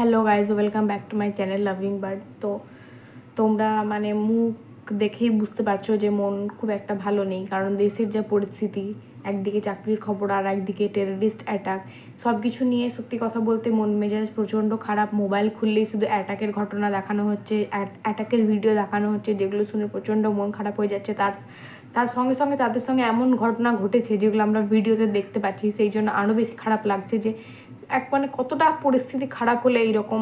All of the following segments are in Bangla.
Hello guys welcome back to my channel loving bird. তো তোমরা মানে মুখ দেখেই বুঝতে পারছ যে মন খুব একটা ভালো নেই, কারণ দেশের যা পরিস্থিতি, একদিকে চাকরির খবর আর একদিকে টেররিস্ট অ্যাটাক সব কিছু নিয়ে সত্যি কথা বলতে মন মেজাজ প্রচণ্ড খারাপ। মোবাইল খুললেই শুধু অ্যাটাকের ঘটনা দেখানো হচ্ছে অ্যাটাকের ভিডিও দেখানো হচ্ছে, যেগুলো শুনে প্রচণ্ড মন খারাপ হয়ে যাচ্ছে। তার তার সঙ্গে সঙ্গে তাদের সঙ্গে এমন ঘটনা ঘটেছে, যেগুলো আমরা ভিডিওতে দেখতে পাচ্ছি। সেই জন্য আরও বেশি খারাপ লাগছে যে এক মানে কতটা পরিস্থিতি খারাপ হলে এইরকম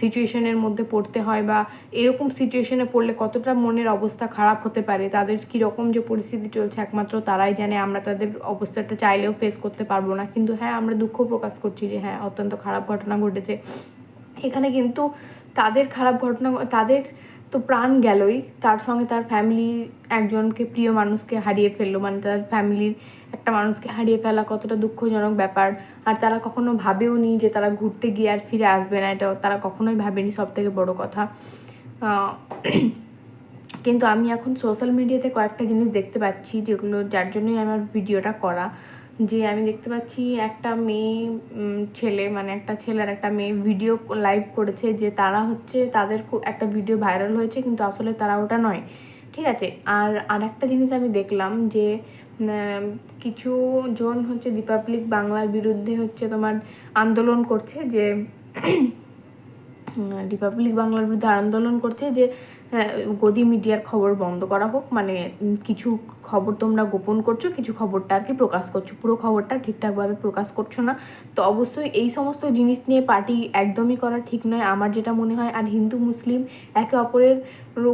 সিচুয়েশনের মধ্যে পড়তে হয় বা এরকম সিচুয়েশনে পড়লে কতটা মনের অবস্থা খারাপ হতে পারে? তাদের কীরকম যে পরিস্থিতি চলছে একমাত্র তারাই জানে। আমরা তাদের অবস্থাটা চাইলেও ফেস করতে পারব না। কিন্তু হ্যাঁ আমরা দুঃখ প্রকাশ করছি যে হ্যাঁ অত্যন্ত খারাপ ঘটনা ঘটেছে। এখানে কিন্তু তাদের খারাপ ঘটনা, তাদের তো প্রাণ গেলই। তার সঙ্গে তার ফ্যামিলি একজনকে প্রিয় মানুষকে হারিয়ে ফেলল। মানে তার ফ্যামিলির একটা মানুষকে হারিয়ে ফেলা কতটা দুঃখজনক ব্যাপার। আর তারা কখনো ভাবেও নি যে তারা ঘুরতে গিয়ে আর ফিরে আসবে না। এটা তারা কখনোই ভাবেনি সব থেকে বড়ো কথা। কিন্তু আমি এখন সোশ্যাল মিডিয়াতে কয়েকটা জিনিস দেখতে পাচ্ছি যেগুলো, যার জন্যই আমার ভিডিওটা করা। যে আমি দেখতে পাচ্ছি একটা মেয়ে ছেলে মানে একটা ছেলে আর একটা মেয়ে ভিডিও লাইভ করেছে যে তারা হচ্ছে তাদের খুব একটা ভিডিও ভাইরাল হয়েছে কিন্তু আসলে তারা ওটা নয়, ঠিক আছে? আর আর একটা জিনিস আমি দেখলাম যে কিছু জন হচ্ছে রিপাবলিক বাংলার বিরুদ্ধে হচ্ছে তোমার আন্দোলন করছে যে রিপাবলিক বাংলার বিরুদ্ধে আন্দোলন করছে যে গদি মিডিয়ার খবর বন্ধ করা হোক মানে কিছু খবর তোমরা গোপন করছ, কিছু খবরটা আর কি প্রকাশ করছ। পুরো খবরটা ঠিকঠাকভাবে প্রকাশ করছ না। তো অবশ্যই এই সমস্ত জিনিস নিয়ে পার্টি একদমই করা ঠিক নয়। আমার যেটা মনে হয়, আর হিন্দু, মুসলিম, একে অপরের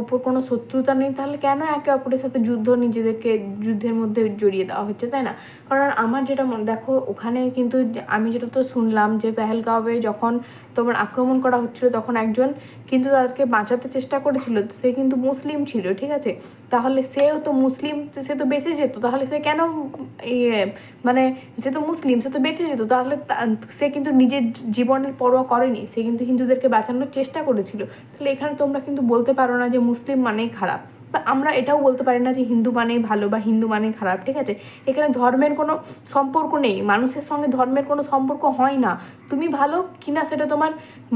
উপর কোনো শত্রুতা নেই, তাহলে কেন একে অপরের সাথে যুদ্ধ নিজেদেরকে যুদ্ধের মধ্যে জড়িয়ে দেওয়া হচ্ছে, তাই না? কারণ আমার যেটা মনে, দেখো, ওখানে কিন্তু আমি যেটা তো শুনলাম যে পেহেলগাঁওয়ে যখন তোমার আক্রমণ করা হচ্ছিল, তখন একজন কিন্তু তাদেরকে বাঁচাতে চেষ্টা করেছিল। সে কিন্তু মুসলিম ছিল, ঠিক আছে? তাহলে সেও তো মুসলিম সে তো বেঁচে যেত, তাহলে সে কেন ইয়ে মানে সে তো মুসলিম, সে তো বেঁচে যেত, তাহলে সে কিন্তু নিজের জীবনের পরোয়া করেনি, সে কিন্তু হিন্দুদেরকে বাঁচানোর চেষ্টা করেছিল। তাহলে এখানে তোমরা কিন্তু বলতে পারো না যে মুসলিম মানেই খারাপ। বা আমরা এটাও বলতে পারি না যে হিন্দু মানেই ভালো বা হিন্দু মানেই খারাপ, ঠিক আছে? এখানে ধর্মের কোনো সম্পর্ক নেই, মানুষের সঙ্গে ধর্মের কোনো সম্পর্ক হয় না। তুমি ভালো কিনা সেটা তোমার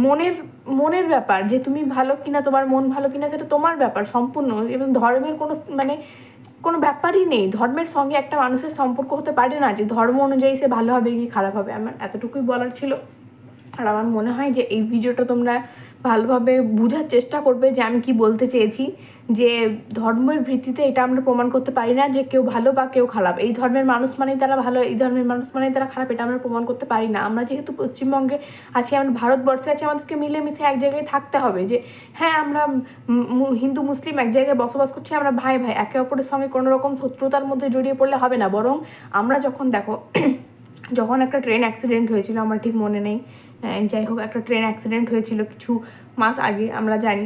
মনের মনের ব্যাপার, যে তুমি ভালো কিনা, তোমার মন ভালো কিনা সেটা তোমার ব্যাপার, সম্পূর্ণ। এবং ধর্মের কোনো মানে কোনো ব্যাপারই নেই। ধর্মের সঙ্গে একটা মানুষের সম্পর্ক হতে পারে না যে ধর্ম অনুযায়ী সে ভালো হবে কি খারাপ হবে। আমার এতটুকুই বলার ছিল। আর আমার মনে হয় যে এই ভিডিওটা তোমরা ভালোভাবে বোঝার চেষ্টা করবে যে আমি কি বলতে চেয়েছি, যে ধর্মের ভিত্তিতে এটা আমরা প্রমাণ করতে পারি না যে কেউ ভালো বা কেউ খারাপ। এই ধর্মের মানুষ মানেই তারা ভালো, এই ধর্মের মানুষ মানেই তারা খারাপ, এটা আমরা প্রমাণ করতে পারি না। আমরা যেহেতু পশ্চিমবঙ্গে আছি, আমরা ভারতবর্ষে আছি, আমাদেরকে মিলেমিশে এক জায়গায় থাকতে হবে যে হ্যাঁ আমরা হিন্দু, মুসলিম এক জায়গায় বসবাস করছি, আমরা ভাই ভাই। একে অপরের সঙ্গে কোনো রকম শত্রুতার মধ্যে জড়িয়ে পড়লে হবে না। বরং আমরা যখন দেখো যখন একটা ট্রেন অ্যাক্সিডেন্ট হয়েছিল, আমার ঠিক মনে নেই। যাই হোক, একটা ট্রেন অ্যাক্সিডেন্ট হয়েছিল কিছু মাস আগে, আমরা জানি।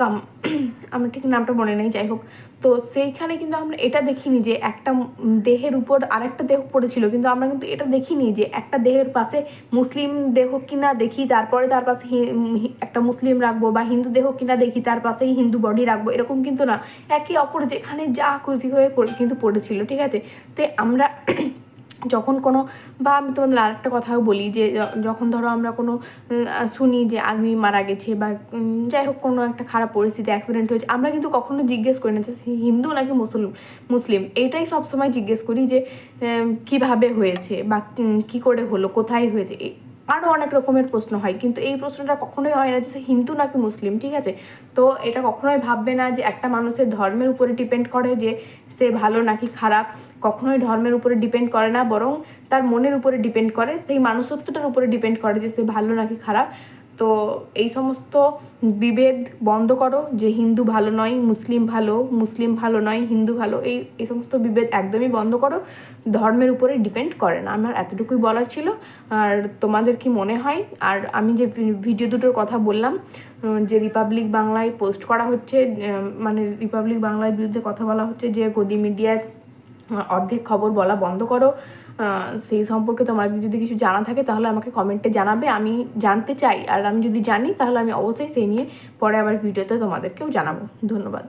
কাম আমার ঠিক নামটা মনে নেই, যাই হোক। তো সেইখানে কিন্তু আমরা এটা দেখিনি যে একটা দেহের উপর আরেকটা দেহ পড়েছিল, কিন্তু আমরা কিন্তু এটা দেখিনি যে একটা দেহের পাশে মুসলিম দেহ কিনা দেখি, তারপরে তার পাশে একটা মুসলিম রাখব বা হিন্দু দেহ কিনা দেখি, তার পাশেই হিন্দু বডি রাখব, এরকম কিন্তু না। একে অপর যেখানে যা খুশি হয়ে কিন্তু পড়েছিল, ঠিক আছে? তো আমরা যখন কোনো, বা আমি তোমাদের আরেকটা কথাও বলি যে যখন ধরো আমরা কোনো শুনি যে আর্মি মারা গেছে বা যাই হোক কোনো একটা খারাপ পরিস্থিতি অ্যাক্সিডেন্ট হয়েছে, আমরা কিন্তু কখনো জিজ্ঞেস করি না যে হিন্দু নাকি মুসলিম মুসলিম। এটাই সবসময় জিজ্ঞেস করি যে কীভাবে হয়েছে বা কি করে হলো, কোথায় হয়েছে? আরও অনেক রকমের প্রশ্ন হয়। কিন্তু এই প্রশ্নটা কখনোই হয় না যে সে হিন্দু নাকি মুসলিম, ঠিক আছে? তো এটা কখনোই ভাববে না যে একটা মানুষের ধর্মের উপরে ডিপেন্ড করে যে সে ভালো নাকি খারাপ। কখনোই ধর্মের উপরে ডিপেন্ড করে না, বরং তার মনের উপরে ডিপেন্ড করে। সেই মানুষত্বটার উপরে ডিপেন্ড করে যে সে ভালো নাকি খারাপ। তো এই সমস্ত বিভেদ বন্ধ করো যে হিন্দু ভালো নয়, মুসলিম ভালো মুসলিম ভালো নয়, হিন্দু ভালো, এই এই সমস্ত বিভেদ একদমই বন্ধ করো। ধর্মের উপরে ডিপেন্ড করে না। আমার এতটুকুই বলার ছিল। আর তোমাদের কি মনে হয়? আর আমি যে ভিডিও দুটোর কথা বললাম যে রিপাবলিক বাংলায় পোস্ট করা হচ্ছে মানে রিপাবলিক বাংলার বিরুদ্ধে কথা বলা হচ্ছে, যে গদি মিডিয়ার অর্ধেক খবর বলা বন্ধ করো। সেই সম্পর্কে তোমার যদি কিছু জানা থাকে তাহলে আমাকে কমেন্টে জানাবে। আমি জানতে চাই। আর আমি যদি জানি তাহলে আমি অবশ্যই সেই নিয়ে পরে আবার ভিডিওতে তোমাদেরকেও জানাব। ধন্যবাদ।